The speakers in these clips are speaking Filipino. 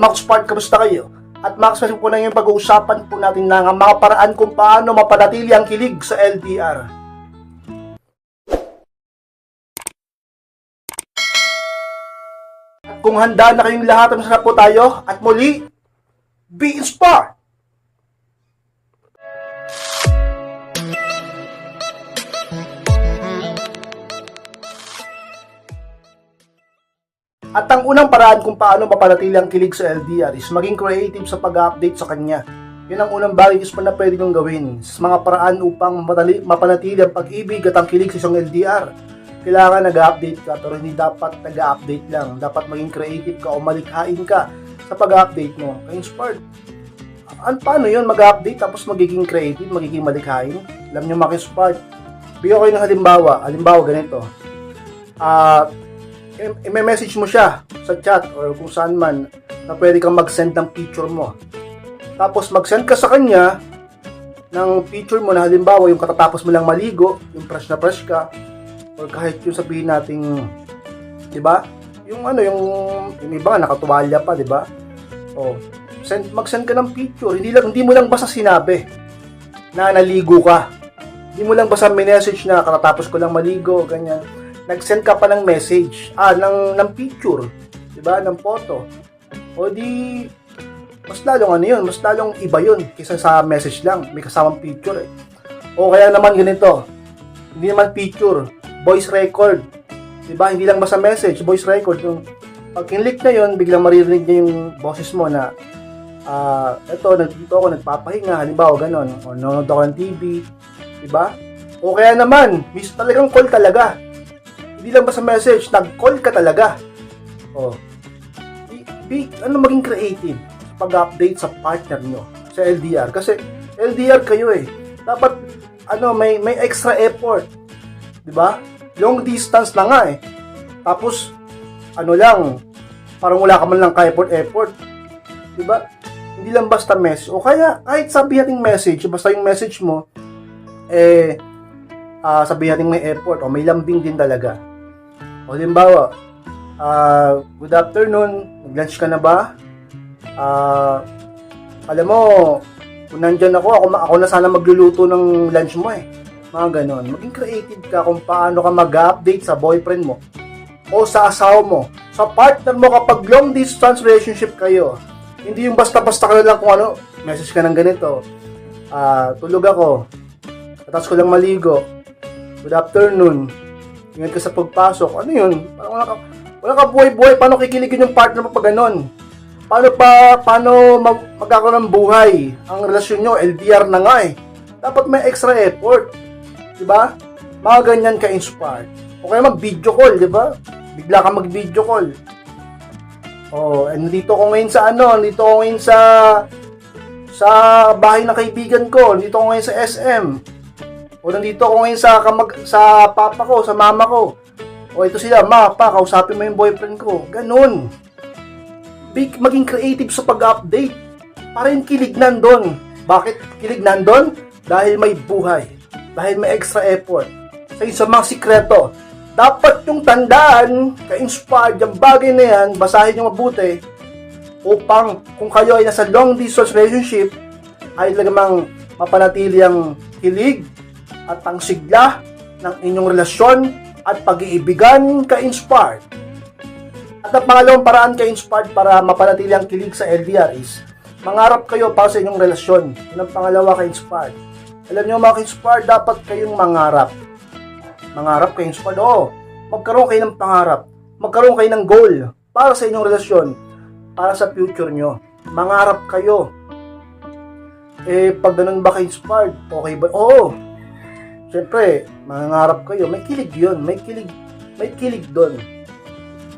Max Park, kamusta kayo? At Max, kasi po na yung pag-uusapan po natin na mga paraan kung paano mapanatili ang kilig sa LDR. At kung handa na kayong lahat, masarap po tayo. At muli, be inspired! At ang unang paraan kung paano mapanatili ang kilig sa LDR is maging creative sa pag-update sa kanya. Yun ang unang bagay is na pwede nyo gawin sa mga paraan upang mapatali, mapanatili ang pag-ibig at ang kilig sa isang LDR. Kailangan nag-update ka pero hindi dapat nag-update lang. Dapat maging creative ka o malikhain ka sa pag-update mo. Kaya inspired. An paano yun mag-update tapos magiging creative, magiging malikhain? Alam nyo inspired. Bigyan ko kayo ng halimbawa. Halimbawa ganito. Ah, i- i-message mo siya sa chat or kung saan man na pwede kang mag-send ng picture mo. Tapos mag-send ka sa kanya ng picture mo na halimbawa yung katatapos mo lang maligo, yung fresh na fresh ka, or kahit yung sabihin nating, di ba? Yung ano, yung, yung iba nakatuwalya pa, di ba? O, send, mag-send ka ng picture. Hindi, lang, hindi mo lang basta sinabi na naligo ka. Hindi mo lang basta message na katatapos ko lang maligo, ganyan nag-send ka pa ng message, ah, ng, ng picture, di ba, ng photo. O di, mas lalong ano yun, mas lalong iba yun kaysa sa message lang, may kasamang picture eh. O kaya naman ganito, hindi naman picture, voice record. Di ba, hindi lang basta message, voice record. Yung, pag kinlik na yun, biglang maririnig niya yung boses mo na, ah, eto, nandito ako, nagpapahinga, halimbawa, ganon, o nanonood ako ng TV, di ba? O kaya naman, miss talagang call talaga hindi lang basta message, nag-call ka talaga. Oh. Be, be- ano maging creative sa pag-update sa partner nyo sa LDR kasi LDR kayo eh. Dapat ano may may extra effort. 'Di ba? Long distance na nga eh. Tapos ano lang parang wala ka man lang ka-effort effort. 'Di ba? Hindi lang basta message o kaya kahit sabi nating message, basta yung message mo eh ah sabihin natin may effort o may lambing din talaga. O halimbawa, ah, good afternoon, nag-lunch ka na ba? Ah, alam mo, kung nandyan ako, ako, ako na sana magluluto ng lunch mo eh. Mga ganon. Maging creative ka kung paano ka mag-update sa boyfriend mo o sa asawa mo, sa partner mo kapag long distance relationship kayo. Hindi yung basta-basta ka lang kung ano, message ka ng ganito. Ah, tulog ako. Tapos ko lang maligo. Good afternoon. Ingat ka sa pagpasok. Ano yun? Parang wala ka, wala ka buhay-buhay. Paano kikiligin yung partner mo pag ganon? Paano pa, paano mag, magkakaroon ng buhay? Ang relasyon nyo, LDR na nga eh. Dapat may extra effort. Diba? Mga ganyan ka inspired. O kaya mag-video call, di ba? Bigla ka mag-video call. Oh, and nandito ko ngayon sa ano, nandito ko ngayon sa sa bahay ng kaibigan ko, nandito ko ngayon sa SM. O nandito ako ngayon sa kamag sa papa ko, sa mama ko. O ito sila, ma, pa, kausapin mo yung boyfriend ko. Ganun. Big, maging creative sa pag-update. Para yung kilig nandun. Bakit kilig nandun? Dahil may buhay. Dahil may extra effort. Sa isa mga sikreto. Dapat yung tandaan, ka-inspired yung bagay na yan, basahin nyo mabuti, upang kung kayo ay nasa long distance relationship, ay talagang mapanatili ang kilig, at ang sigla ng inyong relasyon at pag-iibigan ka-inspired. At ang pangalawang paraan ka-inspired para mapanatili ang kilig sa LDR is mangarap kayo para sa inyong relasyon. Yun ang pangalawa ka-inspired. Alam nyo mga ka-inspired, dapat kayong mangarap. Mangarap ka-inspired, oo. Magkaroon kayo ng pangarap. Magkaroon kayo ng goal para sa inyong relasyon. Para sa future nyo. Mangarap kayo. Eh, pag ganun ba ka-inspired? Okay ba? Oo, Siyempre, mangangarap kayo, may kilig yun, may kilig, may kilig doon.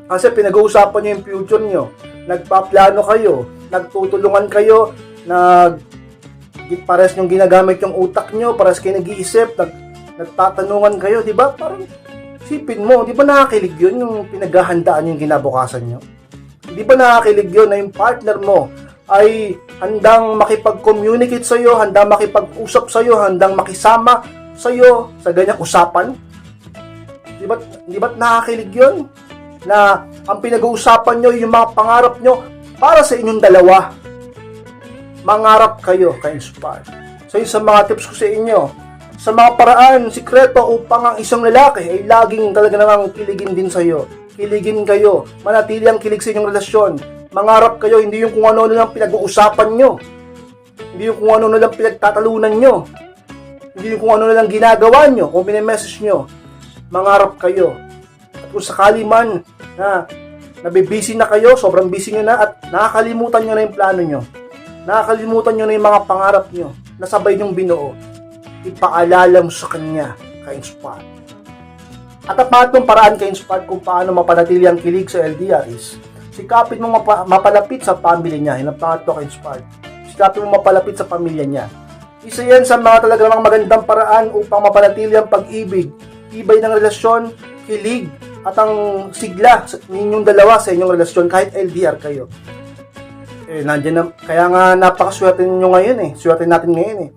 Kasi pinag-uusapan nyo yung future nyo, nagpaplano kayo, nagtutulungan kayo, nag pares yung ginagamit yung utak nyo, pares kayo nag-iisip, nag, nagtatanungan kayo, di ba? Parang sipin mo, di ba nakakilig yun yung pinaghahandaan yung kinabukasan nyo? Di ba nakakilig yun na yung partner mo ay handang makipag-communicate sa'yo, handang makipag-usap sa'yo, handang makisama sa'yo sa ganyang usapan? Di ba, di ba nakakilig yun? Na ang pinag-uusapan nyo, yung mga pangarap nyo, para sa inyong dalawa. Mangarap kayo ka-inspire. So yun sa mga tips ko sa inyo, sa mga paraan, sikreto upang ang isang lalaki ay laging talaga namang kiligin din sa iyo. Kiligin kayo, manatili ang kilig sa inyong relasyon. Mangarap kayo, hindi yung kung ano na lang pinag-uusapan nyo. Hindi yung kung ano na lang pinagtatalunan nyo. Hindi kung ano lang ginagawa nyo, kung message nyo. Mangarap kayo. At kung sakali man na nabibisi na kayo, sobrang busy nyo na at nakakalimutan nyo na yung plano nyo. Nakakalimutan nyo na yung mga pangarap nyo na sabay nyong binuo. Ipaalala mo sa kanya ka-inspire. At ang pangatlong paraan ka-inspire kung paano mapanatili ang kilig sa LDR is sikapin mo mapa- mapalapit sa family niya. Yun ang pangatlo ka-inspire. Sikapin mo mapalapit sa pamilya niya. Isa yan sa mga talaga namang magandang paraan upang mapanatili ang pag-ibig, tibay ng relasyon, kilig, at ang sigla ninyong dalawa sa inyong relasyon kahit LDR kayo. Eh, nandiyan na, kaya nga napakaswerte ninyo ngayon eh. Swerte natin ngayon eh.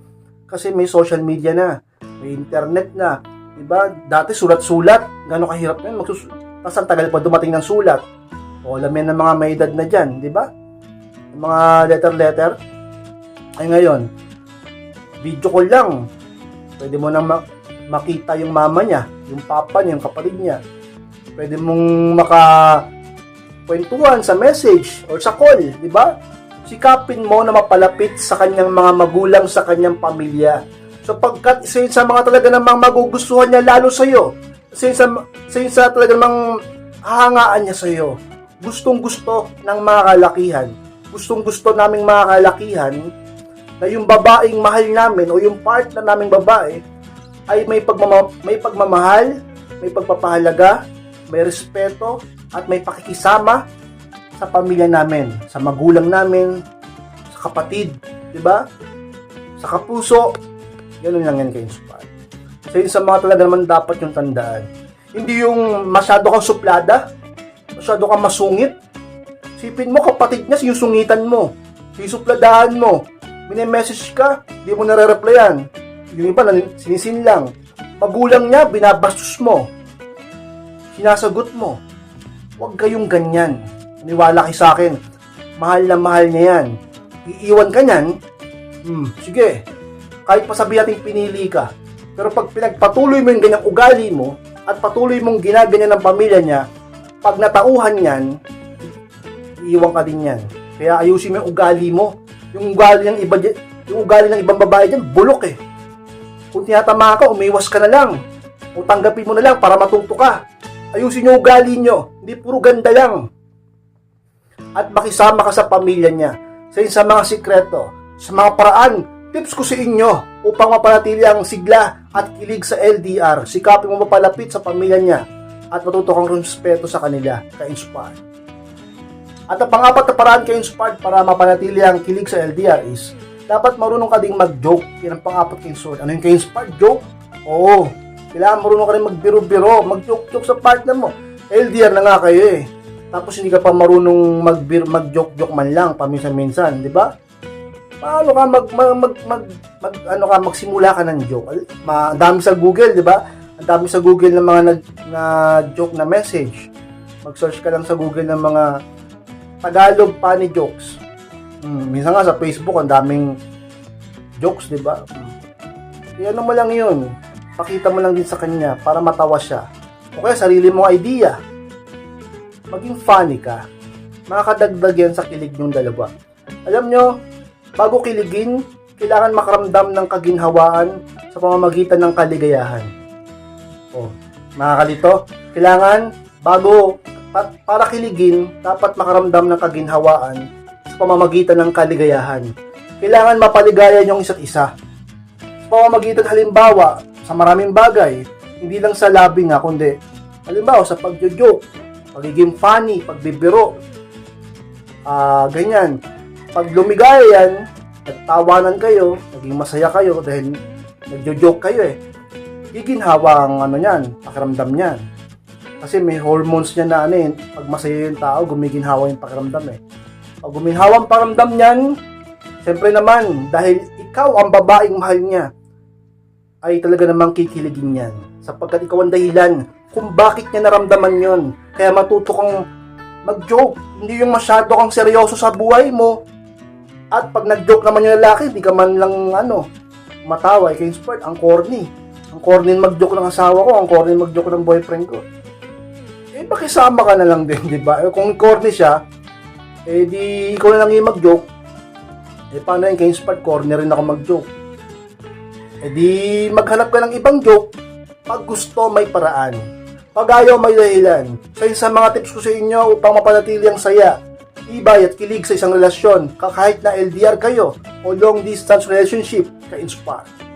Kasi may social media na, may internet na, diba? Dati sulat-sulat, gano'ng kahirap yun. Magsus Tapos ang tagal pa dumating ng sulat. O alam yan ng mga may edad na dyan, di ba? Mga letter-letter. Ay ngayon, video call lang. Pwede mo na ma- makita yung mama niya, yung papa niya, yung kapatid niya. Pwede mong maka kwentuhan sa message or sa call, di ba? Sikapin mo na mapalapit sa kanyang mga magulang, sa kanyang pamilya. So pagkat isa yun sa mga talaga namang magugustuhan niya lalo sa iyo. Isa yun sa, isa yun sa talaga namang hahangaan niya sa iyo. Gustong gusto ng mga kalakihan. Gustong gusto naming mga kalakihan na yung babaeng mahal namin o yung partner naming babae ay may, pagmama, may pagmamahal, may pagpapahalaga, may respeto, at may pakikisama sa pamilya namin, sa magulang namin, sa kapatid, di ba? Sa kapuso, ganun lang yan ka-inspire. So yun sa mga talaga naman dapat yung tandaan. Hindi yung masyado kang suplada, masyado kang masungit. Sipin mo, kapatid niya, sinusungitan mo. Sisupladahan mo. Mine-message ka, di mo nare-replyan. Yung iba, sinisin lang. Magulang niya, binabastos mo. Sinasagot mo. Huwag kayong ganyan. Niwala kayo sa akin. Mahal na mahal niya yan. Iiwan ka niyan, hmm, sige. Kahit pa sabihin natin pinili ka. Pero pag pinagpatuloy mo yung ganyang ugali mo, at patuloy mong ginaganyan ng pamilya niya, pag natauhan yan, iiwan ka din yan. Kaya ayusin mo yung ugali mo. Yung ugali ng iba yung ugali ng ibang babae dyan, bulok eh. Kung tinatama ka, umiwas ka na lang. O tanggapin mo na lang para matuto ka. Ayusin yung ugali nyo. Hindi puro ganda lang. At makisama ka sa pamilya niya. Sa sa mga sikreto, sa mga paraan, tips ko sa inyo upang mapanatili ang sigla at kilig sa LDR. Sikapin mo mapalapit sa pamilya niya at matuto kang respeto sa kanila. Ka-inspire. At ang pangapat na paraan ka-inspired para mapanatili ang kilig sa LDR is dapat marunong ka ding mag-joke. Yan ang pangapat ka-inspired. Ano yung ka-inspired? Joke? Oo. Kailangan marunong ka rin magbiro-biro, mag-joke-joke sa partner mo. LDR na nga kayo eh. Tapos hindi ka pa marunong magbir mag-joke-joke man lang paminsan-minsan, di ba? Paano ka mag, mag, mag, mag, mag- ano ka magsimula ka ng joke? Ma, dami sa Google, di ba? Ang dami sa Google ng mga nag na joke na message. Mag-search ka lang sa Google ng mga Tagalog funny jokes. Hmm, minsan nga sa Facebook ang daming jokes, di ba? Hmm. Kaya ano mo lang yun. Pakita mo lang din sa kanya para matawa siya. O kaya sarili mong idea. Maging funny ka. Makakadagdag yan sa kilig ng dalawa. Alam nyo, bago kiligin, kailangan makaramdam ng kaginhawaan sa pamamagitan ng kaligayahan. O, mga kalito, kailangan bago pa- para kiligin, dapat makaramdam ng kaginhawaan sa pamamagitan ng kaligayahan. Kailangan mapaligaya yung isa't isa. Sa pamamagitan halimbawa, sa maraming bagay, hindi lang sa labi nga, kundi halimbawa sa pagjo-joke, pagiging funny, pagbibiro, ah ganyan. Pag lumigaya yan, nagtawanan kayo, naging masaya kayo dahil nagjo-joke kayo eh. Giginhawa ang ano niyan, pakiramdam niyan. Kasi may hormones niya na ano eh, pag masaya yung tao, gumiginhawa yung pakiramdam eh. Pag guminhawa ang pakiramdam niyan, siyempre naman, dahil ikaw ang babaeng mahal niya, ay talaga namang kikiligin niyan. Sapagkat ikaw ang dahilan kung bakit niya naramdaman yon. Kaya matuto kang mag-joke. Hindi yung masyado kang seryoso sa buhay mo. At pag nag-joke naman yung lalaki, di ka man lang ano, matawa. Kay Sport, ang corny. Ang corny mag-joke ng asawa ko, ang corny mag-joke ng boyfriend ko. Makisama ka na lang din, di ba? Eh, kung corny siya, eh di ikaw na lang yung mag-joke. Eh, paano yung kay Sport, corny rin ako mag-joke. Eh di maghanap ka ng ibang joke pag gusto may paraan. Pag ayaw may dahilan. So yun sa mga tips ko sa inyo upang mapanatili ang saya, tibay at kilig sa isang relasyon, kahit na LDR kayo o long distance relationship, ka-inspire.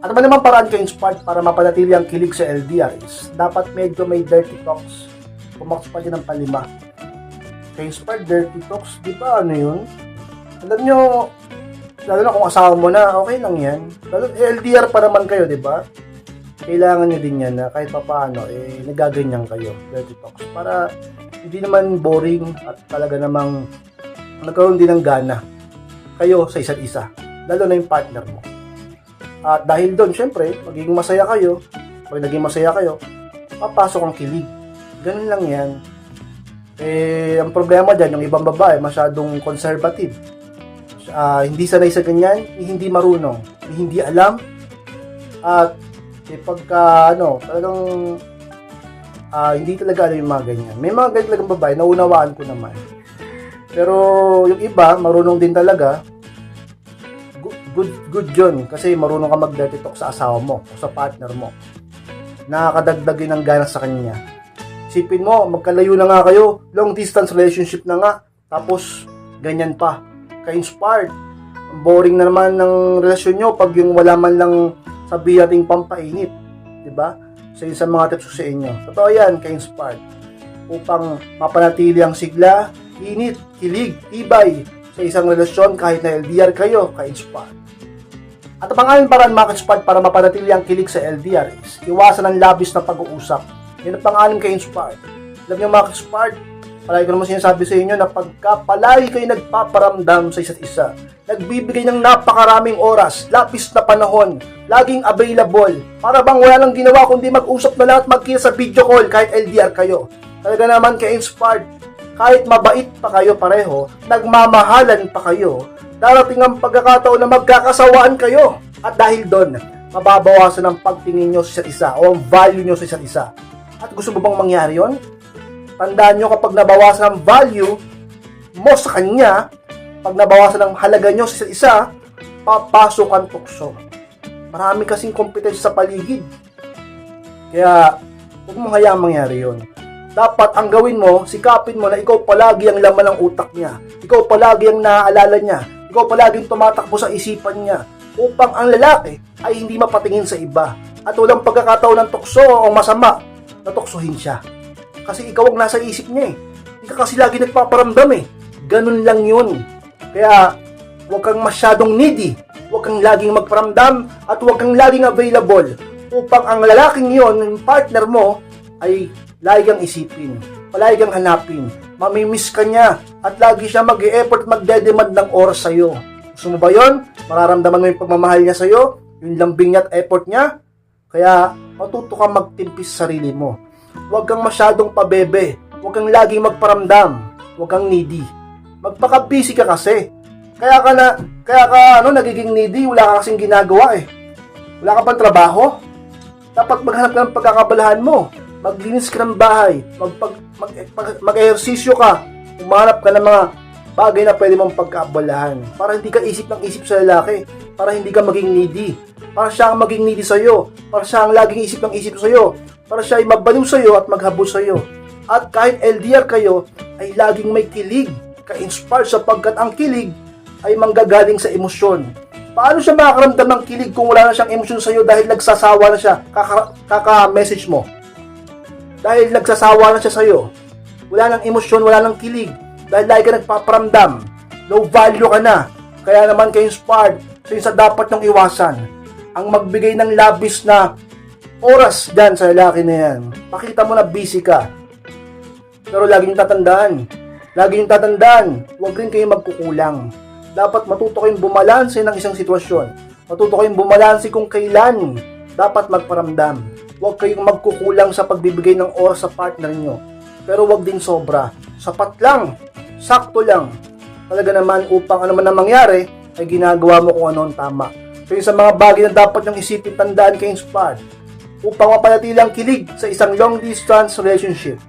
Ano ba naman paraan ka-inspire para mapanatili ang kilig sa LDR is dapat medyo may dirty talks. Pumakas pa din ng palima. Ka-inspire dirty talks, di ba ano yun? Alam nyo, lalo na kung asawa mo na, okay lang yan. Lalo, eh, LDR pa naman kayo, di ba? Kailangan nyo din yan na kahit pa paano, eh, nagaganyan kayo, dirty talks. Para hindi naman boring at talaga namang nagkaroon din ng gana kayo sa isa't isa. Lalo na yung partner mo. At dahil doon, syempre, magiging masaya kayo. Pag naging masaya kayo, papasok ang kilig. Ganun lang yan. Eh, ang problema dyan, yung ibang babae, masyadong conservative ah, hindi sanay sa ganyan, eh, hindi marunong, eh, hindi alam, at eh, pagka ano, talagang ah, hindi talaga alam yung mga ganyan. May mga ganyan talagang babae, naunawaan ko naman. Pero yung iba, marunong din talaga, good, good, yun, kasi marunong ka mag-dirty talk sa asawa mo, o sa partner mo. Nakakadagdag yun ng gana sa kanya. Isipin mo, magkalayo na nga kayo, long distance relationship na nga, tapos ganyan pa ka-inspired. Boring na naman ng relasyon nyo pag yung wala man lang sabi nating pampainit. ba? So yun mga tips ko sa inyo. Totoo yan, ka-inspired. Upang mapanatili ang sigla, init, kilig, tibay sa isang relasyon kahit na LDR kayo, ka-inspired. At ang pangalan paraan mga ka-inspired para mapanatili ang kilig sa LDR is iwasan ang labis na pag-uusap. Yan ang pangalan ka-inspired. Alam niyo mga ka-inspired, Palagi ko naman sinasabi sa inyo na pagka palagi kayo nagpaparamdam sa isa't isa, nagbibigay ng napakaraming oras, lapis na panahon, laging available, para bang wala lang ginawa kundi mag-usap na lang at magkita sa video call kahit LDR kayo. Talaga naman ka-inspired, kahit mabait pa kayo pareho, nagmamahalan pa kayo, darating ang pagkakataon na magkakasawaan kayo. At dahil doon, mababawasan ang pagtingin nyo sa isa't isa o ang value nyo sa isa't isa. At gusto mo bang mangyari yon? Tandaan nyo kapag nabawasan ang value mo sa kanya, pag nabawasan ang halaga nyo sa isa't isa, papasok ang tukso. Marami kasing kompetensya sa paligid. Kaya, huwag mong hayaang mangyari yon. Dapat ang gawin mo, sikapin mo na ikaw palagi ang laman ng utak niya. Ikaw palagi ang naaalala niya. Ikaw palagi ang tumatakbo sa isipan niya upang ang lalaki ay hindi mapatingin sa iba at walang pagkakataon ng tukso o masama na tuksohin siya. Kasi ikaw ang nasa isip niya eh. Hindi ka kasi lagi nagpaparamdam eh. Ganun lang yun. Kaya, huwag kang masyadong needy. Huwag kang laging magparamdam at huwag kang laging available upang ang lalaking yon, yung partner mo, ay lagi kang isipin. Palagi kang hanapin. Mamimiss ka niya at lagi siya mag-e-effort magdedemand ng oras sa'yo. Gusto mo ba yon? Mararamdaman mo yung pagmamahal niya sa'yo? Yung lambing niya at effort niya? Kaya, matuto kang magtimpis sa sarili mo. Huwag kang masyadong pabebe. Huwag kang laging magparamdam. Huwag kang needy. Magpaka-busy ka kasi. Kaya ka na, kaya ka ano, nagiging needy, wala ka kasing ginagawa eh. Wala ka pang trabaho. Dapat maghanap ka ng pagkakabalahan mo. Maglinis ka ng bahay. Magpag, mag, mag, mag-ehersisyo ka. Umanap ka ng mga bagay na pwede mong pagkabalahan. Para hindi ka isip ng isip sa lalaki. Para hindi ka maging needy. Para siya ang maging needy sa'yo. Para siya ang laging isip ng isip sa'yo. Para siya ay magbaliw sa'yo at maghabol sa'yo. At kahit LDR kayo, ay laging may kilig. Ka-inspire sapagkat ang kilig ay manggagaling sa emosyon. Paano siya makakaramdam ng kilig kung wala na siyang emosyon sa'yo dahil nagsasawa na siya? Kaka- Kaka-message mo. Dahil nagsasawa na siya sa'yo. Wala nang emosyon, wala nang kilig. Dahil lagi ka nagpaparamdam. Low value ka na. Kaya naman kayo inspired. So yun dapat niyong iwasan. Ang magbigay ng labis na oras dyan sa lalaki na yan. Pakita mo na busy ka. Pero laging tatandaan. Laging tatandaan. Huwag rin kayo magkukulang. Dapat matuto kayong bumalanse ng isang sitwasyon. Matuto kayong bumalanse kung kailan dapat magparamdam. Huwag kayong magkukulang sa pagbibigay ng oras sa partner nyo. pero wag din sobra. Sapat lang, sakto lang. Talaga naman upang ano man ang mangyari, ay ginagawa mo kung ano ang tama. So yun sa mga bagay na dapat yung isipin tandaan kay Inspired upang mapanatili kilig sa isang long distance relationship.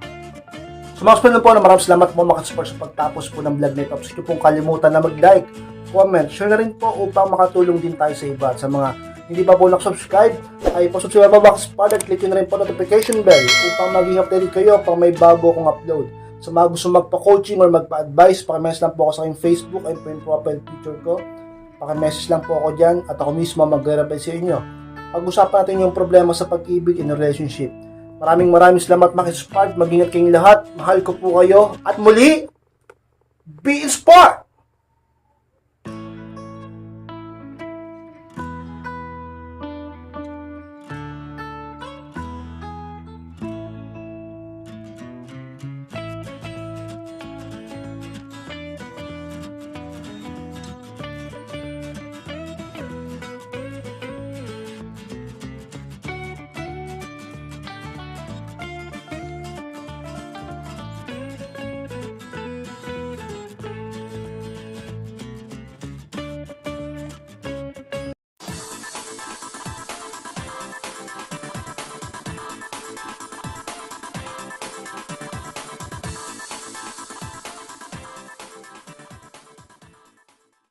So mga kaspal po na maraming salamat po makasupport sa pagtapos po ng vlog na ito. Huwag niyo pong kalimutan na mag-like, comment, share na rin po upang makatulong din tayo sa iba. At sa mga hindi pa po nakasubscribe, ay pasubscribe pa box para click nyo na rin po notification bell upang maging updated kayo pag may bago akong upload. Sa mga gusto magpa-coaching or magpa-advise, pakimessage lang po ako sa aking Facebook, po yung profile picture ko. Pakimessage lang po ako dyan at ako mismo magre-reply sa inyo. Pag-usapan natin yung problema sa pag-ibig in a relationship. Maraming maraming salamat mga Spark. Mag-ingat kayong lahat. Mahal ko po kayo. At muli, be inspired!